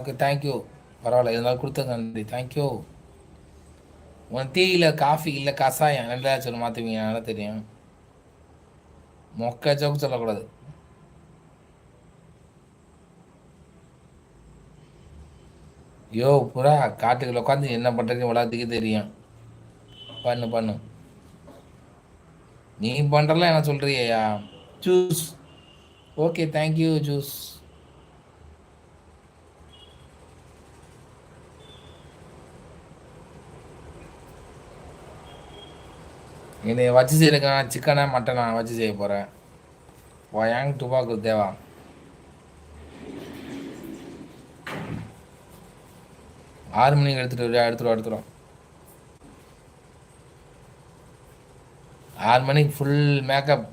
Okay thank you பரவாயில்ல இருந்தாலும் கொடுத்தது நன்றி. தேங்க்யூ உன் டீ இல்லை காஃபி இல்லை கசாயம் நல்லா சொல்லி மாற்றுவீங்க நல்லா தெரியும். மொக்க ஜோக்கு சொல்லக்கூடாது. யோ புறா காட்டுக்குள்ள உட்காந்து என்ன பண்ணுறதுன்னு உலகத்துக்கு தெரியும். பண்ணு பண்ணு. நீ பண்ணுறலாம் என்ன சொல்கிறியா juice okay thank you juice என்னை வச்சு செய்யறதுக்கு சிக்கனா நான் வச்சு செய்ய போகிறேன் வயாங் துபாக்கு தேவா. ஆறு மணிக்கு எடுத்துகிட்டு வரியா? எடுத்துருவோம் எடுத்துருவோம் ஆறு மணிக்கு ஃபுல் மேக்கப்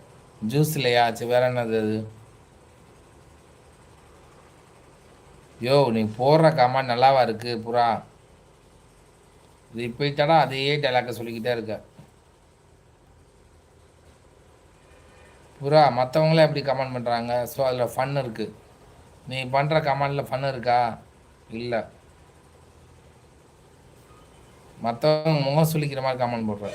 ஜூஸ் இல்லையா? சரி வேற என்னது அது? யோ நீ போடுற கமெண்ட் நல்லாவா இருக்குது புறா? ரிப்பீட்டடா அதே டைலாக்கை சொல்லிக்கிட்டே இருக்க. புறா மற்றவங்களே எப்படி கமெண்ட் பண்ணுறாங்க ஸோ அதில் ஃபன் இருக்குது நீ பண்ணுற கமெண்டில் ஃபன் இருக்கா? இல்லை. மற்றவங்க முகம் சொல்லிக்கிற மாதிரி கமெண்ட் போடுற.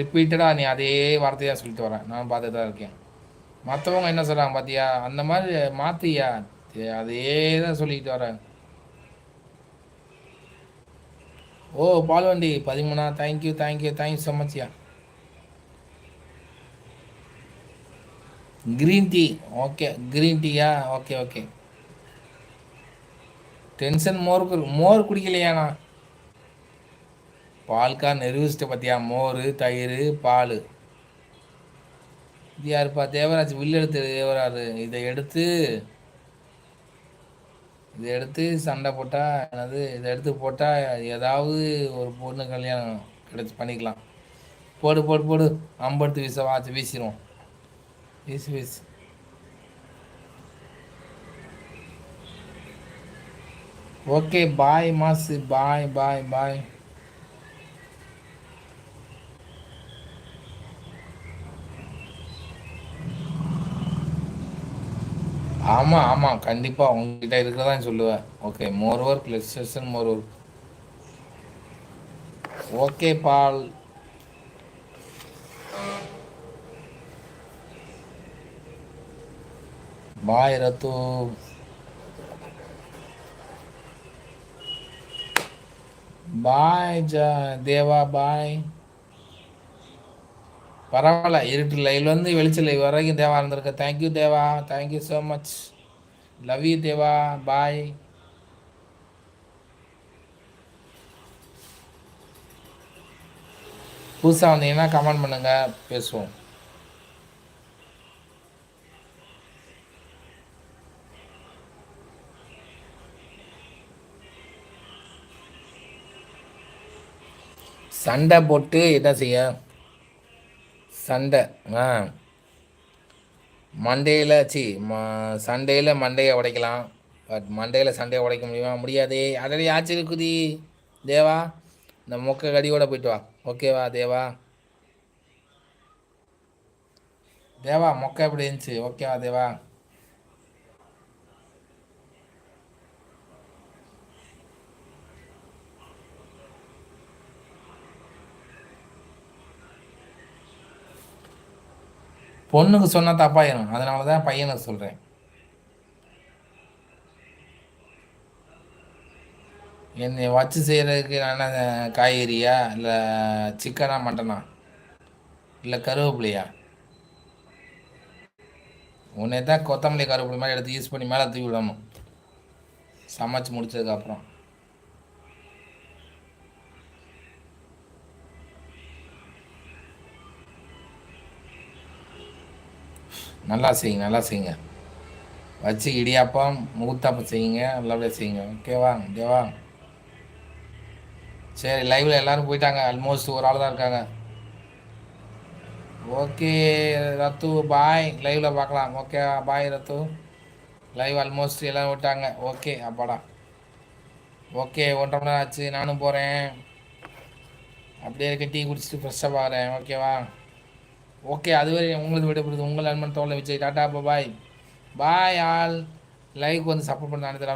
ரிப்பீட்டடாக நீ அதே வார்த்தையாக சொல்லிட்டு வரேன் நான் பார்த்துட்டு தான் இருக்கேன். மற்றவங்க என்ன சொல்கிறாங்க பார்த்தியா அந்த மாதிரி மாற்றியா அதே தான் சொல்லிக்கிட்டு வரேன் ஓ பால்வண்டி பதிமூணா. Thank you thank you thank you so மச்யா green tea okay green டீயா ஓகே ஓகே டென்ஷன் மோர் மோர் குடிக்கலையாண்ணா பால்கா நிரூபிச்சிட்ட பார்த்தியா மோர் தயிர் பால். இது யாருப்பா? தேவராஜ் வில்லு எடுத்து தேவராறு இதை எடுத்து இதை எடுத்து சண்டை போட்டால் என்னது? இதை எடுத்து போட்டால் ஏதாவது ஒரு பொண்ணு கல்யாணம் கிடச்சி பண்ணிக்கலாம். போடு போடு போடு. அம்படுத்து வீச வாச்சு வீசிடுவோம் வீசி வீசி ஓகே பாய் மாசு பாய் பாய் பாய் ஆமாம் ஆமாம் கண்டிப்பாக உங்ககிட்ட இருக்கிறதான் சொல்லுவேன். Okay more work less session more work okay பால் பாய் ரத்து பாய் ஜா தேவா பாய். பரவாயில்ல இருட்டு லைவ்ல வந்து வெளிச்ச லைவ் வரைக்கும் தேவா இருந்திருக்க. Thank you Deva. Thank you so much love you Deva. Bye புதுசாக வந்தீங்கன்னா கமெண்ட் பண்ணுங்க. பேசுவோம். சண்டை போட்டு என்ன செய்ய? சண்டை. ஆ. மண்டேயில் சி ம சண்டையில் மண்டையை உடைக்கலாம். பட் மண்டையில் சண்டையை உடைக்க முடியுமா? முடியாதே. அடடி ஆச்சரிய குதி. தேவா இந்த மொக்க கடியோட போயிட்டு வா. ஓகேவா தேவா. தேவா மொக்க எப்படி இருந்துச்சு? ஓகேவா தேவா. பொண்ணுக்கு சொன்னால் தப்பாயிரும் அதனால தான் பையனுக்கு சொல்கிறேன் என்னை வச்சு செய்கிறதுக்கு நான் காய்கறியா? இல்லை சிக்கனா மட்டனா? இல்லை கருவேப்பிலையா? உன்னை தான் கொத்தமல்லி கருவேப்பிலை மாதிரி எடுத்து யூஸ் பண்ணி மேலே தூக்கி விடணும். சமைச்சு முடிச்சதுக்கப்புறம் நல்லா செய்யுங்க நல்லா செய்யுங்க. வச்சு இடியாப்பம் மூத்தாப்பம் செய்யுங்க நல்லபடியாக செய்யுங்க. ஓகேவா ஓகேவா சரி லைவில் எல்லோரும் போயிட்டாங்க. ஆல்மோஸ்ட் ஒரு ஆள் தான் இருக்காங்க. ஓகே ரத்து பாய் லைவில் பார்க்கலாம். ஓகே பாய் ரத்து. லைவ் ஆல்மோஸ்ட் எல்லோரும் விட்டாங்க. ஓகே அப்பாடா. ஓகே ஒன்றரை மணி நேரம் ஆச்சு. நானும் போகிறேன் அப்படியே இருக்க டீ குடிச்சிட்டு ஃப்ரெஷ்ஷாக பார்க்குறேன் ஓகேவா ஓகே அதுவரை உங்களுக்கு விடப்படுது உங்கள் நண்பன் தோலை Vijay. Tata bye bye all. Like வந்து சப்போர்ட் பண்ண அனைத்து